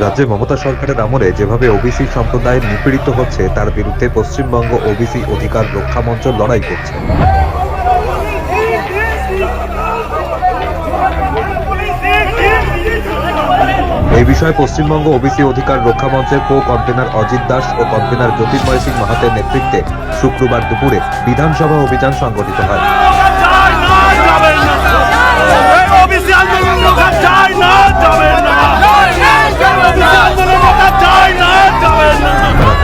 রাজ্যে মমতা সরকারের আমলে যেভাবে ওবিসি সম্প্রদায় নিপীড়িত হচ্ছে, তার বিরুদ্ধে পশ্চিমবঙ্গ ওবিসি অধিকার রক্ষা মঞ্চ লড়াই করছে। এই বিষয়ে পশ্চিমবঙ্গ ওবিসি অধিকার রক্ষা মঞ্চের কো কনভেনার অজিত দাস ও কনভেনার জ্যোতির্ময় সিং মাহাতের নেতৃত্বে শুক্রবার দুপুরে বিধানসভা অভিযান সংগঠিত হয়।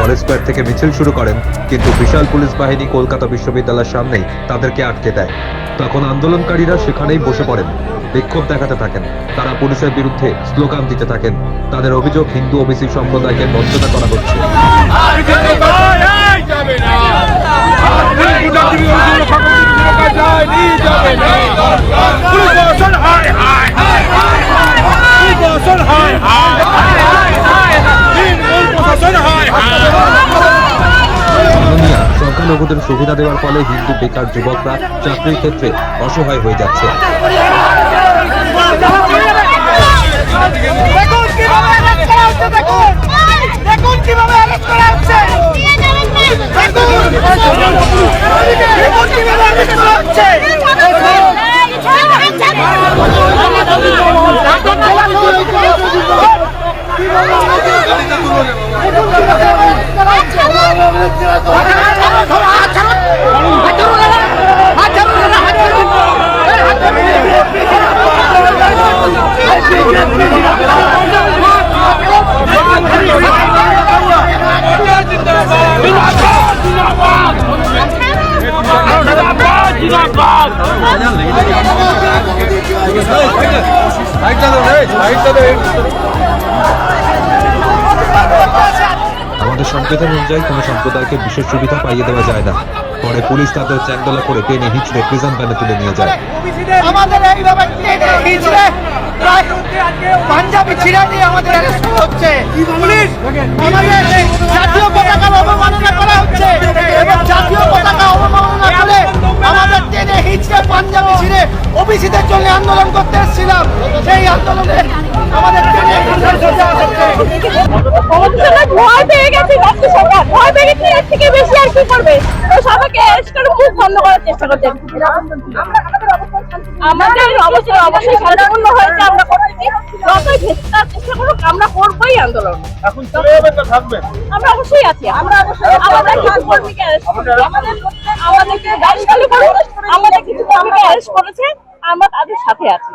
কলেজ স্কোয়ার থেকে মিছিল শুরু করেন, কিন্তু বিশাল পুলিশ বাহিনী কলকাতা বিশ্ববিদ্যালয়ের সামনেই তাদেরকে আটকে দেয়। তখন আন্দোলনকারীরা সেখানেই বসে পড়েন, বিক্ষোভ দেখাতে থাকেন। তারা পুলিশের বিরুদ্ধে স্লোগান দিতে থাকেন। তাদের অভিযোগ হিন্দু ওবিসি সম্প্রদায়কে বঞ্চনা করা হচ্ছে। সংখ্যালঘুদের সুবিধা দেওয়ার ফলে হিন্দু বেকার যুবকরা চাকরির ক্ষেত্রে অসহায় হয়ে যাচ্ছে। আমাদের সংবিধান অনুযায়ী কোনো সম্প্রদায়কে বিশেষ সুবিধা পাইয়ে দেওয়া যায় না। পরে পুলিশ তাদের চ্যাংদোলা করে টেনে হিচড়ে প্রিজন ভ্যানে তুলে নিয়ে যায়। আমাদের এইভাবে হিচড়ে পাঞ্জাবি ছিঁড়ে দিয়ে আমাদের হচ্ছে। জাতীয় জন্য আন্দোলন করতে এসেছিলাম। সেই আন্দোলনে আমাদের ভয় পেয়ে গেছে সরকার। ভয় পেয়ে গেছে এর থেকে বেশি আর কি করবে? তো সবাইকে মুখ বন্ধ করার চেষ্টা করছে। আমাদের অবশ্যই অবশ্যই শান্তিপূর্ণ হয়েছে আমরা করতেছি যতই ভেস্তার চেষ্টা করুক আমরা করবোই আন্দোলন। এখন চলে যাবেন না থাকবেন। আমরা অবশ্যই আছি। আমরা অবশ্যই আমাদের কিছু কর্মীকে আমাদের আমাদেরকে গাড়ি চালু করে আমাদের কিছু কর্মীকে অ্যারেস্ট করেছে। আমরা তাদের সাথে আছি।